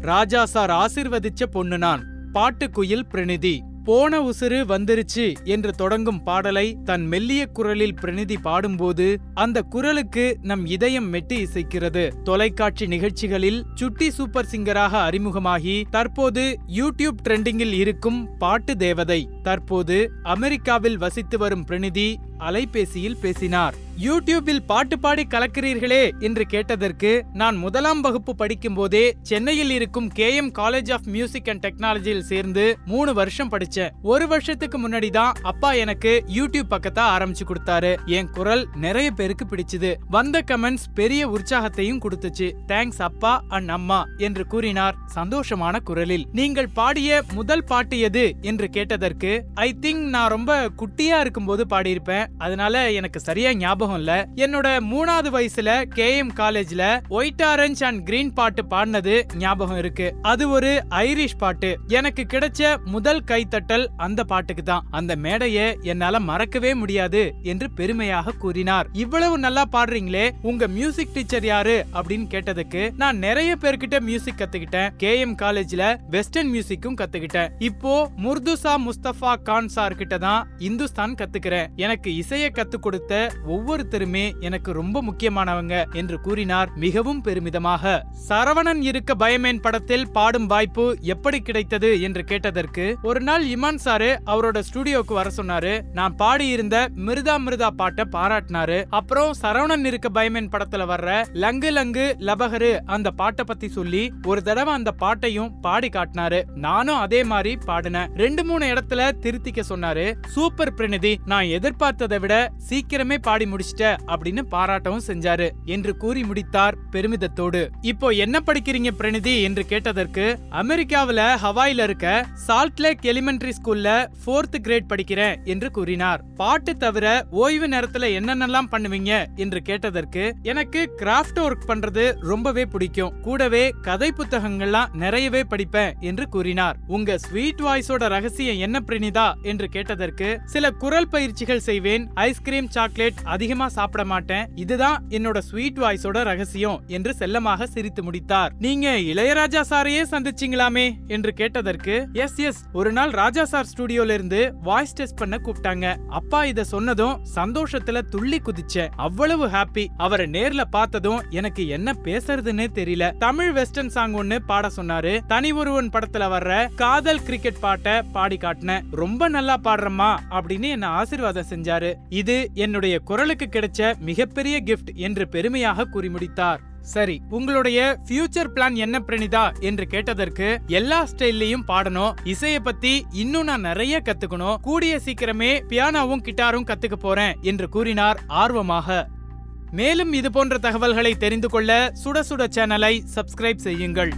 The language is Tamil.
ராஜா சார் ஆசிர்வதிச்ச பொண்ணு நான் பாட்டுக்குயில் பிரணிதி போன உசுறு வந்துருச்சு என்று தொடங்கும் பாடலை தன் மெல்லிய குரலில் பிரணிதி பாடும்போது அந்த குரலுக்கு நம் இதயம் மெட்டி இசைக்கிறது. தொலைக்காட்சி நிகழ்ச்சிகளில் சுட்டி சூப்பர் சிங்கராக அறிமுகமாகி தற்போது யூடியூப் ட்ரெண்டிங்கில் இருக்கும் பாட்டு தேவதை. தற்போது அமெரிக்காவில் வசித்து வரும் பிரணிதி அலைபேசியில் பேசினார். யூடியூபில் பாட்டு பாடி கலக்கிறீர்களே என்று கேட்டதற்கு நான் முதலாம் வகுப்பு படிக்கும் போதே சென்னையில் இருக்கும் K M college of music and டெக்னாலஜியில் சேர்ந்து மூணு வருஷம் படிச்சேன் ஒரு வருஷத்துக்கு முன்னாடி தான் அப்பா எனக்கு யூடியூப் பக்கத்தை ஆரம்பிச்சு கொடுத்தாரு. என் குரல் நிறைய பேருக்கு பிடிச்சது. வந்த கமெண்ட்ஸ் பெரிய உற்சாகத்தையும் கொடுத்துச்சு. தேங்க்ஸ் அப்பா அண்ட் அம்மா என்று கூறினார் சந்தோஷமான குரலில். நீங்கள் பாடிய முதல் பாட்டு எது? என்று கேட்டதற்கு ஐ திங்க் நான் ரொம்ப குட்டியா இருக்கும்போது பாடியிருப்பேன். அதனால எனக்கு சரியா ஞாபகம் இல்ல. என்னோட மூணாவது வயசுல கே எம் காலேஜ்ல ஒயிட் ஆரஞ்ச் அண்ட் கிரீன் பாட்டு பாடினது ஞாபகம் இருக்கு. அது ஒரு ஐரிஷ் பாட்டு. எனக்கு கிடைச்ச முதல் கைத்தட்டல் அந்த பாட்டுக்கு தான். அந்த மேடையை என்னால மறக்கவே முடியாது என்று பெருமையாக கூறினார். இவ்வளவு நல்லா பாடுறீங்களே உங்க மியூசிக் டீச்சர் யாரு? அப்படின்னு கேட்டதுக்கு நான் நிறைய பேர்கிட்ட மியூசிக் கத்துக்கிட்டேன். கே எம் காலேஜ்ல வெஸ்டர்ன் மியூசிக்கும் கத்துக்கிட்டேன். இப்போ முர்துசா முஸ்தபா கான் சார் கிட்ட தான் இந்துஸ்தான் கத்துக்கிறேன். எனக்கு இசையை கத்து கொடுத்த ஒவ்வொருத்தருமே எனக்கு ரொம்ப முக்கியமானவங்க என்று கூறினார். மிகவும் பெருமிதமாக சரவணன் இருக்க பயமேன் படத்தில் பாடும் வாய்ப்பு எப்படி கிடைத்தது? என்று கேட்டதற்கு ஒரு நாள் இமான் சாரு அவரோட ஸ்டுடியோக்கு வர சொன்னாரு. நான் பாடியிருந்த மிருதா மிருதா பாட்டை பாராட்டினாரு. அப்புறம் சரவணன் இருக்க பயமேன் படத்துல வர்ற லங்கு லங்கு லபகரு அந்த பாட்டை பத்தி சொல்லி ஒரு தடவை அந்த பாட்டையும் பாடி காட்டினாரு. நானும் அதே மாதிரி பாடினேன். ரெண்டு மூணு இடத்துல திருத்திக்க சொன்னாரு. சூப்பர் பிரணிதி. நான் எதிர்பார்த்த எதிர்பார்த்ததை விட சீக்கிரமே பாடி முடிச்சிட்ட அப்படின்னு பாராட்டவும் செஞ்சாரு என்று கூறி முடித்தார் பெருமிதத்தோடு. இப்போ என்ன படிக்கிறீங்க பிரணிதி என்று கேட்டதற்கு அமெரிக்காவுல ஹவாயில இருக்க சால்ட் லேக் எலிமெண்டரி ஸ்கூல்ல ஃபோர்த் கிரேட் படிக்கிறேன் என்று கூறினார். பாட்டு தவிர ஓய்வு நேரத்துல என்னென்னலாம் பண்ணுவீங்க என்று கேட்டதற்கு எனக்கு கிராஃப்ட் ஒர்க் பண்றது ரொம்பவே பிடிக்கும். கூடவே கதை புத்தகங்கள்லாம் நிறையவே படிப்பேன் என்று கூறினார். உங்க ஸ்வீட் வாய்ஸோட ரகசியம் என்ன பிரணிதா? என்று கேட்டதற்கு சில குரல் பயிற்சிகள் செய்வேன் ஐஸ்கிரீம் சாக்லேட் அதிகமா சாப்பிட மாட்டேன். இதுதான் என்னோட ஸ்வீட் வாய்ஸோட ரகசியம் என்று செல்லமாக சிரித்து முடித்தார். நீங்க இளையராஜா சாரையே சந்திச்சீங்களாமே? என்று கேட்டதற்கு எஸ் எஸ். ஒரு நாள் ராஜா சார் ஸ்டுடியோல இருந்து வாய்ஸ் டெஸ்ட் பண்ண கூப்பிட்டாங்க. அப்பா இத சொன்னதும் சந்தோஷத்துல துள்ளி குதிச்சேன். அவ்வளவு ஹாப்பி. அவரை நேர்ல பார்த்ததும் எனக்கு என்ன பேசுறதுன்னே தெரியல. தமிழ் வெஸ்டர்ன் சாங் ஒன்னு பாட சொன்னாரு. தனி ஒருவன் படத்துல வர்ற காதல் கிரிக்கெட் பாட்டை பாடி காட்டினேன். ரொம்ப நல்லா பாடுறமா அப்படின்னு என்ன ஆசீர்வாதம் செஞ்சாரு. இது என்னுடைய குரலுக்கு கிடைச்ச மிகப்பெரிய கிஃப்ட் என்று பெருமையாக கூறி முடித்தார். சரி உங்களுடைய ஃபியூச்சர் பிளான் என்ன பிரணிதா என்று கேட்டதற்கு எல்லா ஸ்டைல்லையும் பாடணும் இசைய பத்தி இன்னும் நான் நிறைய கத்துக்கணும் கூடிய சீக்கிரமே பியானோவும் கிட்டாரும் கத்துக்க போறேன் என்று கூறினார் ஆர்வமாக. மேலும் இது போன்ற தகவல்களை தெரிந்து கொள்ள சுட சுட சேனலை சப்ஸ்கிரைப் செய்யுங்கள்.